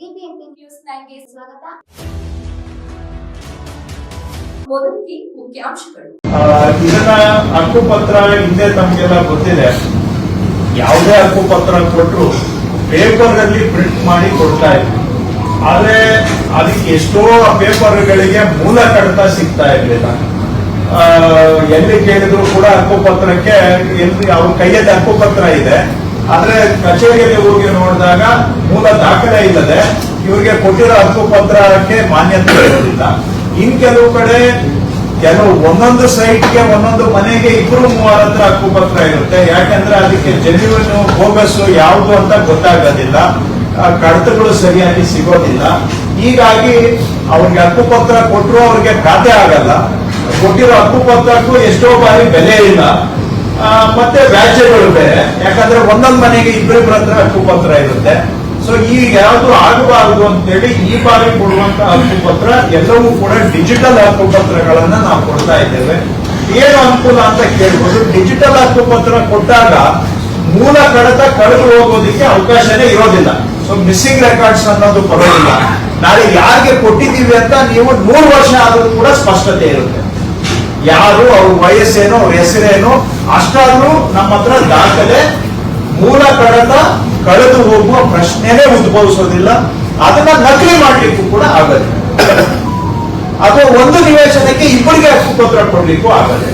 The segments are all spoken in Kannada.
ಬಿಬಿಎಂಪಿ ನ್ಯೂಸ್ ನೈನ್ಗೆ ಸ್ವಾಗತ. ಮೊದಲಿಗೆ ಮುಖ್ಯಾಂಶಗಳು. ಇದನ್ನ ಹಕ್ಕುಪತ್ರ ಹಿಂದೆ ತಮಗೆಲ್ಲ ಗೊತ್ತಿದೆ. ಯಾವುದೇ ಹಕ್ಕುಪತ್ರ ಕೊಟ್ಟರು ಪೇಪರ್ ಅಲ್ಲಿ ಪ್ರಿಂಟ್ ಮಾಡಿ ಕೊಡ್ತಾ ಇದ್ರು. ಆದ್ರೆ ಅದಕ್ಕೆ ಎಷ್ಟೋ ಪೇಪರ್ಗಳಿಗೆ ಮೂಲ ಕಡತ ಸಿಗ್ತಾ ಇರ್ಲಿಲ್ಲ. ಎಲ್ಲಿ ಕೇಳಿದ್ರು ಕೂಡ ಹಕ್ಕುಪತ್ರಕ್ಕೆ ಎಲ್ಲಿ ಅವ್ರ ಕೈಯಲ್ಲಿ ಹಕ್ಕುಪತ್ರ ಇದೆ. ಆದ್ರೆ ಕಚೇರಿಯಲ್ಲಿ ಹೋಗಿ ನೋಡಿದಾಗ ಮೂಲ ದಾಖಲೆ ಇಲ್ಲದೆ ಇವರಿಗೆ ಕೊಟ್ಟಿರೋ ಹಕ್ಕುಪತ್ರಕ್ಕೆ ಮಾನ್ಯತೆ ಇರೋದಿಲ್ಲ. ಇನ್ ಕೆಲವು ಕಡೆ ಕೆಲವು ಒಂದೊಂದು ಸೈಟ್ಗೆ ಒಂದೊಂದು ಮನೆಗೆ ಇಬ್ರು ಮೂವರ ಹತ್ರ ಹಕ್ಕುಪತ್ರ ಇರುತ್ತೆ. ಯಾಕಂದ್ರೆ ಅದಕ್ಕೆ ಜೆನ್ಯುನ್ ಬೋಗಸ್ ಯಾವುದು ಅಂತ ಗೊತ್ತಾಗೋದಿಲ್ಲ. ಕಡತಗಳು ಸರಿಯಾಗಿ ಸಿಗೋದಿಲ್ಲ. ಹೀಗಾಗಿ ಅವ್ರಿಗೆ ಹಕ್ಕುಪತ್ರ ಕೊಟ್ಟರು ಅವ್ರಿಗೆ ಖಾತೆ ಆಗಲ್ಲ. ಕೊಟ್ಟಿರೋ ಹಕ್ಕುಪತ್ರಕ್ಕೂ ಎಷ್ಟೋ ಬಾರಿ ಬೆಲೆ ಇಲ್ಲ. ಮತ್ತೆ ವ್ಯಾಜ್ಯಗಳು ಬೇರೆ. ಯಾಕಂದ್ರೆ ಒಂದೊಂದು ಮನೆಗೆ ಇಬ್ಬರಿಬ್ಬರ ಹತ್ರ ಹಕ್ಕುಪತ್ರ ಇರುತ್ತೆ. ಸೊ ಈಗ ಯಾವುದು ಆಗಬಾರದು ಅಂತೇಳಿ ಈ ಬಾರಿ ಕೊಡುವಂತ ಹಕ್ಕುಪತ್ರ ಎಲ್ಲವೂ ಕೂಡ ಡಿಜಿಟಲ್ ಹಕ್ಕುಪತ್ರಗಳನ್ನ ನಾವು ಕೊಡ್ತಾ ಇದ್ದೇವೆ. ಏನು ಅನುಕೂಲ ಅಂತ ಕೇಳ್ಬೋದು. ಡಿಜಿಟಲ್ ಹಕ್ಕುಪತ್ರ ಕೊಟ್ಟಾಗ ಮೂಲ ಕಡತ ಕಳೆದು ಹೋಗೋದಕ್ಕೆ ಅವಕಾಶನೇ ಇರೋದಿಲ್ಲ. ಸೊ ಮಿಸ್ಸಿಂಗ್ ರೆಕಾರ್ಡ್ಸ್ ಅನ್ನೋದು ಬರೋದಿಲ್ಲ. ನಾಳೆ ಯಾರಿಗೆ ಕೊಟ್ಟಿದ್ದೀವಿ ಅಂತ ನೀವು ನೂರು ವರ್ಷ ಆದ್ರೂ ಕೂಡ ಸ್ಪಷ್ಟತೆ ಇರುತ್ತೆ. ಯಾರು ಅವ್ರ ವಯಸ್ಸೇನು, ಅವ್ರ ಹೆಸರೇನು, ಅಷ್ಟಾದ್ರೂ ನಮ್ಮ ಹತ್ರ ದಾಖಲೆ, ಮೂಲ ಕಡತ, ಕಳೆದು ಹೋಗುವ ಪ್ರಶ್ನೆನೇ ಉದ್ಭವಿಸೋದಿಲ್ಲ. ಅದನ್ನ ನಕಲಿ ಮಾಡ್ಲಿಕ್ಕೂ ಕೂಡ ಆಗಲ್ಲ. ಅಥವಾ ಒಂದು ನಿವೇಶನಕ್ಕೆ ಇಬ್ಬರಿಗೆ ಹಕ್ಕುಪತ್ರ ಕೊಡ್ಲಿಕ್ಕೂ ಆಗಲ್ಲ.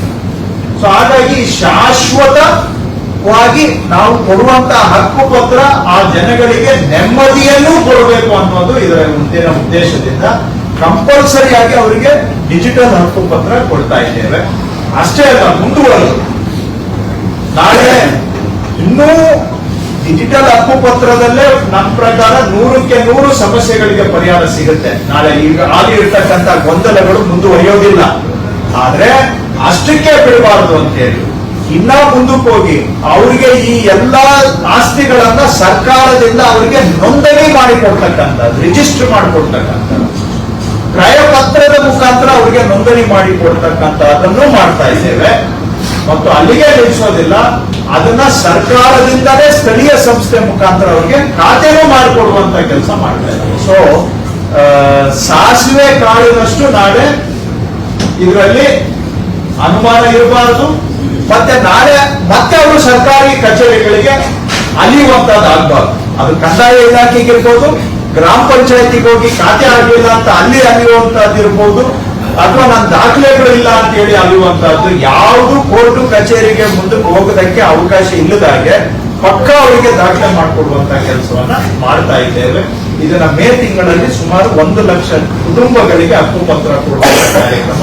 ಸೊ ಹಾಗಾಗಿ ಶಾಶ್ವತವಾಗಿ ನಾವು ಕೊಡುವಂತ ಹಕ್ಕುಪತ್ರ ಆ ಜನಗಳಿಗೆ ನೆಮ್ಮದಿಯನ್ನು ಕೊಡಬೇಕು ಅನ್ನೋದು ಇದರ ಮುಂದಿನ ಉದ್ದೇಶದಿಂದ ಕಂಪಲ್ಸರಿ ಆಗಿ ಅವರಿಗೆ ಡಿಜಿಟಲ್ ಹಕ್ಕುಪತ್ರ ಕೊಡ್ತಾ ಇದ್ದೇವೆ. ಅಷ್ಟೇ ಅಲ್ಲ, ಮುಂದುವರೆದು. ನಾಳೆ ಇನ್ನೂ ಡಿಜಿಟಲ್ ಹಕ್ಕುಪತ್ರದಲ್ಲೇ ನಮ್ಮ ಪ್ರಕಾರ ನೂರಕ್ಕೆ ನೂರು ಸಮಸ್ಯೆಗಳಿಗೆ ಪರಿಹಾರ ಸಿಗುತ್ತೆ. ನಾಳೆ ಈಗ ಆಗಿ ಇರ್ತಕ್ಕಂಥ ಗೊಂದಲಗಳು ಮುಂದುವರಿಯೋದಿಲ್ಲ. ಆದ್ರೆ ಅಷ್ಟಕ್ಕೆ ಬಿಡಬಾರದು ಅಂತ ಹೇಳಿ. ಇನ್ನ ಮುಂದಕ್ಕೆ ಹೋಗಿ ಅವರಿಗೆ ಈ ಎಲ್ಲಾ ಆಸ್ತಿಗಳನ್ನ ಸರ್ಕಾರದಿಂದ ಅವರಿಗೆ ನೋಂದಣಿ ಮಾಡಿಕೊಡ್ತಕ್ಕಂಥ ರಿಜಿಸ್ಟರ್ ಮಾಡಿಕೊಡ್ತಕ್ಕಂಥದ್ದು ಕ್ರಯಪತ್ರದ ಮುಖಾಂತರ ಅವರಿಗೆ ನೋಂದಣಿ ಮಾಡಿ ಕೊಡ್ತಕ್ಕಂಥದ್ದನ್ನು ಮಾಡ್ತಾ ಇದ್ದೇವೆ. ಮತ್ತು ಅಲ್ಲಿಗೆ ನಿಲ್ಲಿಸೋದಿಲ್ಲ. ಅದನ್ನ ಸರ್ಕಾರದಿಂದಲೇ ಸ್ಥಳೀಯ ಸಂಸ್ಥೆ ಮುಖಾಂತರ ಅವರಿಗೆ ಖಾತೆನೂ ಮಾಡಿಕೊಡುವಂತ ಕೆಲಸ ಮಾಡ್ತಾ ಇದ್ದಾರೆ ಸೊ ಸಾಸಿವೆ ಕಾಳಿನಷ್ಟು ನಾಳೆ ಇದರಲ್ಲಿ ಅನುಮಾನ ಇರಬಾರದು. ಮತ್ತೆ ನಾಳೆ ಮತ್ತೆ ಅವರು ಸರ್ಕಾರಿ ಕಚೇರಿಗಳಿಗೆ ಅಲಿಯುವಂತದ್ದು ಆಗ್ಬಾರ್ದು ಅದು ಕಂದಾಯ ಇಲಾಖೆಗೆ ಇರ್ಬೋದು ಗ್ರಾಮ ಪಂಚಾಯತಿಗೆ ಹೋಗಿ ಖಾತೆ ಆಗಲಿಲ್ಲ ಅಂತ ಅಲ್ಲಿ ಅಲಿಯುವಂತದ್ದು ಇರ್ಬೋದು, ಅಥವಾ ನನ್ನ ದಾಖಲೆಗಳು ಇಲ್ಲ ಅಂತ ಹೇಳಿ ಅಲಿಯುವಂತಹದ್ದು ಯಾವುದು ಕೋರ್ಟು ಕಚೇರಿಗೆ ಮುಂದಕ್ಕೆ ಹೋಗೋದಕ್ಕೆ ಅವಕಾಶ ಇಲ್ಲದಾಗೆ ಪಕ್ಕ ಅವರಿಗೆ ದಾಖಲೆ ಮಾಡಿಕೊಡುವಂತ ಕೆಲಸವನ್ನ ಮಾಡ್ತಾ ಇದ್ದೇವೆ. ಇದನ್ನ ಮೇ ತಿಂಗಳಲ್ಲಿ ಸುಮಾರು ಒಂದು ಲಕ್ಷ ಕುಟುಂಬಗಳಿಗೆ ಹಕ್ಕುಪತ್ರ ಕೊಡುವಂತ ಕಾರ್ಯಕ್ರಮ